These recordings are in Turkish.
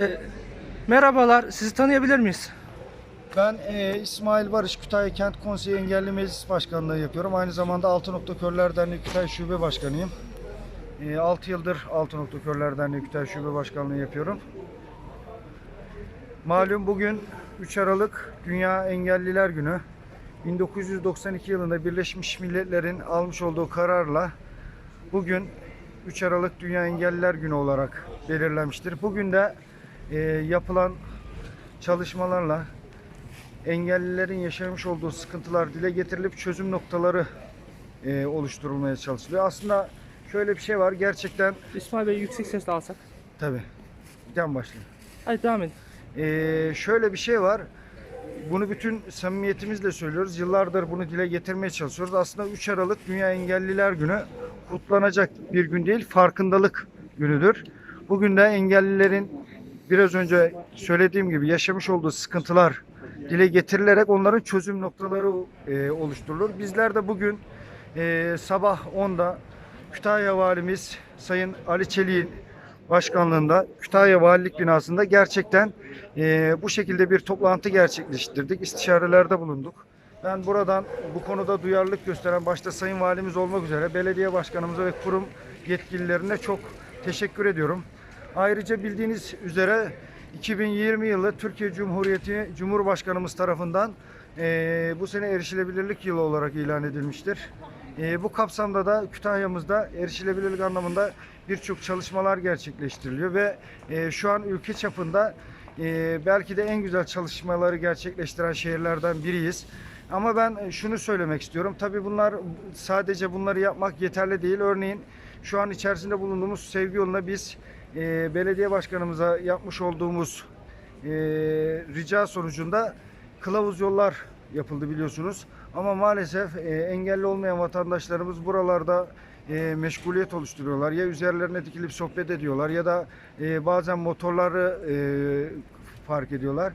E, merhabalar, sizi tanıyabilir miyiz? Ben e, İsmail Barış, Kütahya Kent Konseyi Engelli Meclis Başkanlığı yapıyorum. Aynı zamanda Altı Nokta Körler Derneği Kütahya Şube Başkanıyım. E, 6 yıldır Altı Nokta Körler Derneği Kütahya Şube Başkanlığı yapıyorum. Malum bugün 3 Aralık Dünya Engelliler Günü. 1992 yılında Birleşmiş Milletler'in almış olduğu kararla bugün 3 Aralık Dünya Engelliler Günü olarak belirlenmiştir. Bugün de e, yapılan çalışmalarla engellilerin yaşamış olduğu sıkıntılar dile getirilip çözüm noktaları e, oluşturulmaya çalışılıyor. Aslında şöyle bir şey var gerçekten İsmail Bey yüksek sesle alsak. tabi gel başlayalım. Hadi devam edin. Ee, şöyle bir şey var. Bunu bütün samimiyetimizle söylüyoruz. Yıllardır bunu dile getirmeye çalışıyoruz. Aslında 3 Aralık Dünya Engelliler Günü kutlanacak bir gün değil, farkındalık günüdür. Bugün de engellilerin biraz önce söylediğim gibi yaşamış olduğu sıkıntılar dile getirilerek onların çözüm noktaları e, oluşturulur. Bizler de bugün e, sabah 10'da Kütahya Valimiz Sayın Ali Çelik'in başkanlığında Kütahya Valilik binasında gerçekten e, bu şekilde bir toplantı gerçekleştirdik. İstişarelerde bulunduk. Ben buradan bu konuda duyarlılık gösteren başta Sayın Valimiz olmak üzere belediye başkanımıza ve kurum yetkililerine çok teşekkür ediyorum. Ayrıca bildiğiniz üzere 2020 yılı Türkiye Cumhuriyeti Cumhurbaşkanımız tarafından e, bu sene erişilebilirlik yılı olarak ilan edilmiştir. E, bu kapsamda da Kütahya'mızda erişilebilirlik anlamında birçok çalışmalar gerçekleştiriliyor ve e, şu an ülke çapında e, belki de en güzel çalışmaları gerçekleştiren şehirlerden biriyiz. Ama ben şunu söylemek istiyorum. Tabii bunlar sadece bunları yapmak yeterli değil. Örneğin şu an içerisinde bulunduğumuz sevgi yoluna biz e, belediye başkanımıza yapmış olduğumuz e, rica sonucunda kılavuz yollar yapıldı biliyorsunuz. Ama maalesef e, engelli olmayan vatandaşlarımız buralarda e, meşguliyet oluşturuyorlar. Ya üzerlerine dikilip sohbet ediyorlar ya da e, bazen motorları e, fark ediyorlar.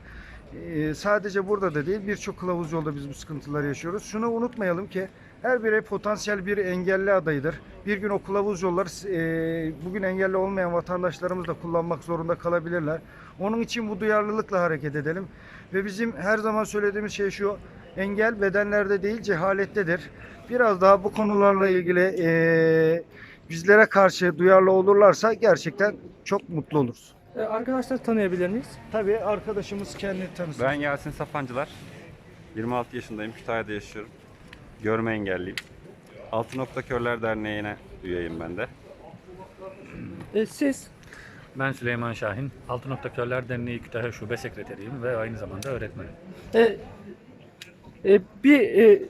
E, sadece burada da değil birçok kılavuz yolda biz bu sıkıntıları yaşıyoruz. Şunu unutmayalım ki her birey potansiyel bir engelli adayıdır. Bir gün o kılavuz yolları e, bugün engelli olmayan vatandaşlarımız da kullanmak zorunda kalabilirler. Onun için bu duyarlılıkla hareket edelim. Ve bizim her zaman söylediğimiz şey şu, engel bedenlerde değil cehalettedir. Biraz daha bu konularla ilgili e, bizlere karşı duyarlı olurlarsa gerçekten çok mutlu oluruz. E, arkadaşlar tanıyabilir miyiz? Tabii arkadaşımız kendini tanısın. Ben Yasin Sapancılar. 26 yaşındayım. Kütahya'da yaşıyorum. Görme engelliyim. Altı Nokta Körler Derneği'ne üyeyim ben de. E, siz? Ben Süleyman Şahin. Altı Nokta Körler Derneği Kütahya Şube Sekreteriyim ve aynı zamanda öğretmenim. E, e, bir e,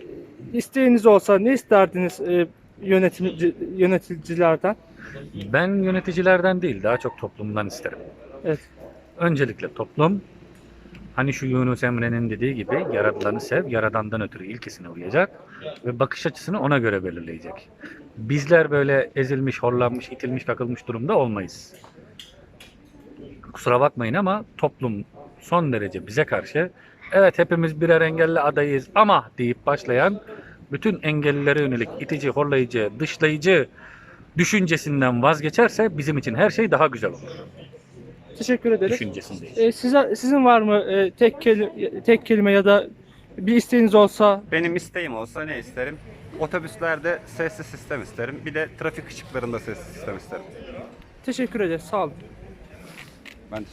isteğiniz olsa ne isterdiniz e, yönetimci, yöneticilerden? Ben yöneticilerden değil, daha çok toplumdan isterim. Evet. Öncelikle toplum, hani şu Yunus Emre'nin dediği gibi yaratılanı sev, yaradandan ötürü ilkesine uyacak ve bakış açısını ona göre belirleyecek. Bizler böyle ezilmiş, horlanmış, itilmiş, kakılmış durumda olmayız. Kusura bakmayın ama toplum son derece bize karşı evet hepimiz birer engelli adayız ama deyip başlayan bütün engellilere yönelik itici, horlayıcı, dışlayıcı düşüncesinden vazgeçerse bizim için her şey daha güzel olur. Teşekkür ederim. Düşüncesindeyiz. E, size, sizin var mı e, tek, kelime, tek kelime ya da bir isteğiniz olsa? Benim isteğim olsa ne isterim? Otobüslerde sesli sistem isterim. Bir de trafik ışıklarında sesli sistem isterim. Teşekkür ederiz. Sağ olun. Ben teşekkür